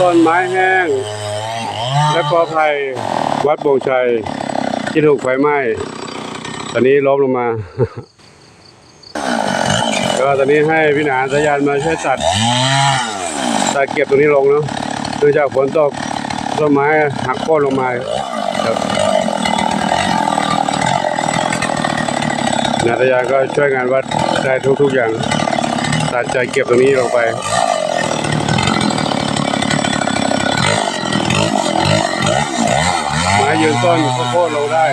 ต้นไม้แห้ง และกอไผ่วัดโบงชัย ที่ถูกไฟไหม้ ตอนนี้ล้มลงมาก็ตอนนี้ให้พี่หนานสายันมาช่วยตัดตัดเก็บตรงนี้ลงเนาะเนื่องจากฝนตกต้นไม้หักโค่นลงมาครับนาตยาก็ช่วยงานวัดได้ทุกๆอย่างตัดใจเก็บตรงนี้ลงไป ไม้ยืนต้นข้าวโพดลงได้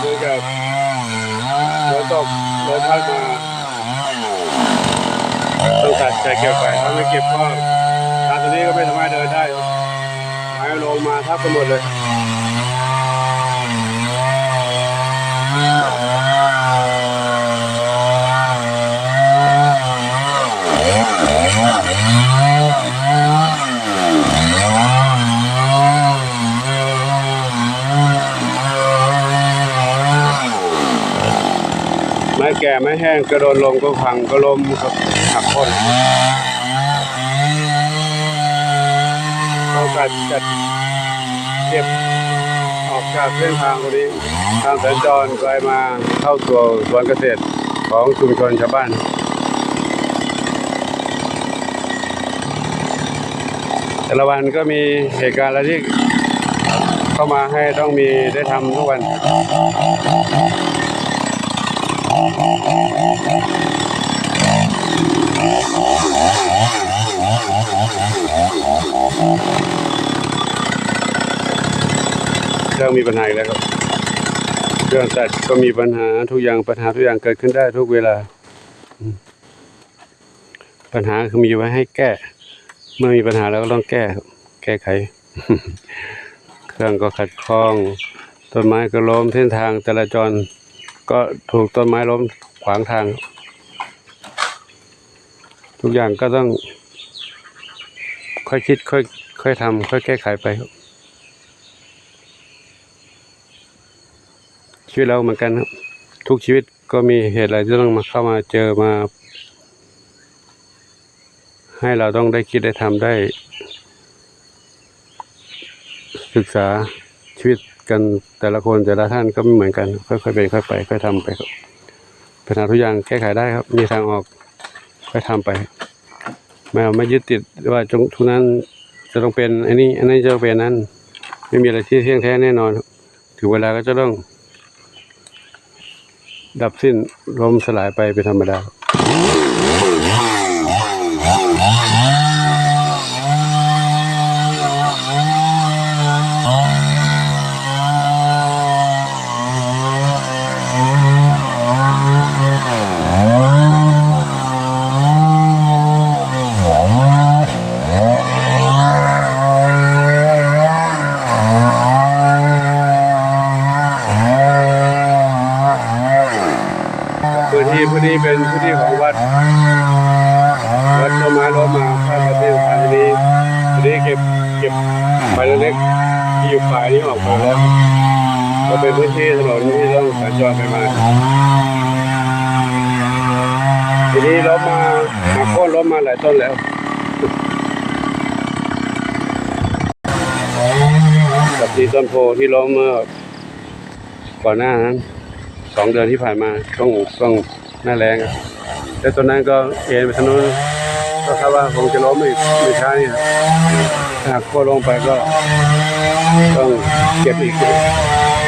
เนื่องจากฝนตกลมพัดมาต้องตัดใจเก็บไปถ้าไม่เก็บก็ทางตรงนี้ก็ไม่สามารถเดินได้ไม้ลงมาทับกันหมดเลยไม้แก่ไม้แห้งก็โดนลมก็พังก็ล้มครับหักโค่นเรากัดจัดเก็บออกจากเส้นทางตรงนี้ทางสัญจรไปมาเข้าตัวสวนเกษตรของชุมชนชาวบ้านแต่ละวันก็มีเหตุการณ์อะไรที่เข้ามาให้ต้องมีได้ทำทุกวัน เครื่องมีปัญหาแล้วครับ เครื่องตัดก็มีปัญหาทุกอย่างปัญหาทุกอย่างเกิดขึ้นได้ทุกเวลา ปัญหาคือมีไว้ให้แก้ เมื่อมีปัญหาแล้วก็ต้องแก้ครับแก้ไข เครื่องก็ขัดข้อง ต้นไม้ก็ล้มเส้นทางจราจร ก็ถูกต้นไม้ล้มขวางทาง ทุกอย่างก็ต้อง ค่อยคิดค่อยค่อยทำค่อยแก้ไขไปครับชีวิตเราเหมือนกันครับ ทุกชีวิตก็มีเหตุอะไรที่ต้องมาเข้ามาเจอมา ให้เราต้องได้คิดได้ทำได้ ศึกษาชีวิต กันแต่ละคนแต่ละท่านก็ไม่เหมือนกัน ค่อยๆเป็นค่อยไปค่อยทำไปครับปัญหาทุกอย่างแก้ไขได้ครับ มีทางออกค่อยทำไปไม่เอาไม่ยึดติดว่าจงทุกนั้นจะต้องเป็นอันนี้อันนี้จะต้องเป็นนั้น ไม่มีอะไรที่เที่ยงแท้แน่นอน ถึงเวลาก็จะต้อง ดับสิ้นลมสลายไปเป็นธรรมดา ที่พื้นนี้เป็นพื้นที่ของวัด วัดต้นไม้ล้มมาข้างประเทศไทยนี้ทีนี้เก็บเก็บใบเล็กที่อยู่ปลายนี้ออกไปแล้วก็เป็นพื้นที่ถนนที่ต้องสัญจรไปมาทีนี้ล้มมามาโค่นล้มมาหลายต้นแล้วกับที่ต้นโพที่ล้มเมื่อก่อนหน้านั้นสองเดือนที่ผ่านมาช่วงช่วง หน้าแรงแล้วตอนนั้นก็เอ็นไปทางนู้นก็คาดว่าคงจะล้มอีกไม่ช้านี่หากโค่นลงไปก็ต้องเก็บอีก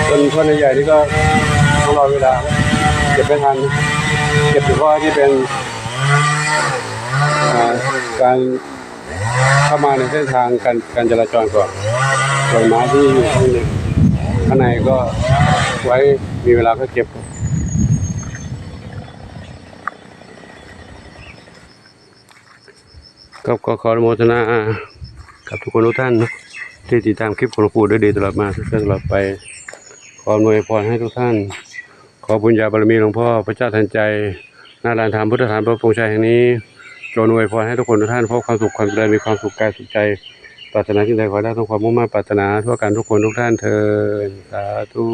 ต้นต้นใหญ่นี่ก็ต้องรอเวลาเก็บไม่ทันเก็บเฉพาะที่เป็นการเข้ามาในเส้นทางการการจราจรก่อนส่วนไม้ที่อยู่ข้างในข้างในก็ไว้มีเวลาก็เก็บ ก็ขอโมทนากับทุกคนทุกท่านนะที่ติดตามคลิปของหลวงปู่ด้วยดีตลอดมาตลอดไปขออนวยพรให้ทุกท่าน ขอบุญญาบารมีหลวงพ่อพระเจ้าทันใจนาลานธรรมพุทธฐานพระพงษ์ชัยแห่งนี้โปรดอวยพรให้ทุกคนทุกท่านพบความสุขความเจริญมีความสุขกายสุขใจปรารถนาสิ่ใดขอได้ทั้งความมุ่งมั่นปรารถนาทั่วกันทุกคนทุกท่านเทินสาธุ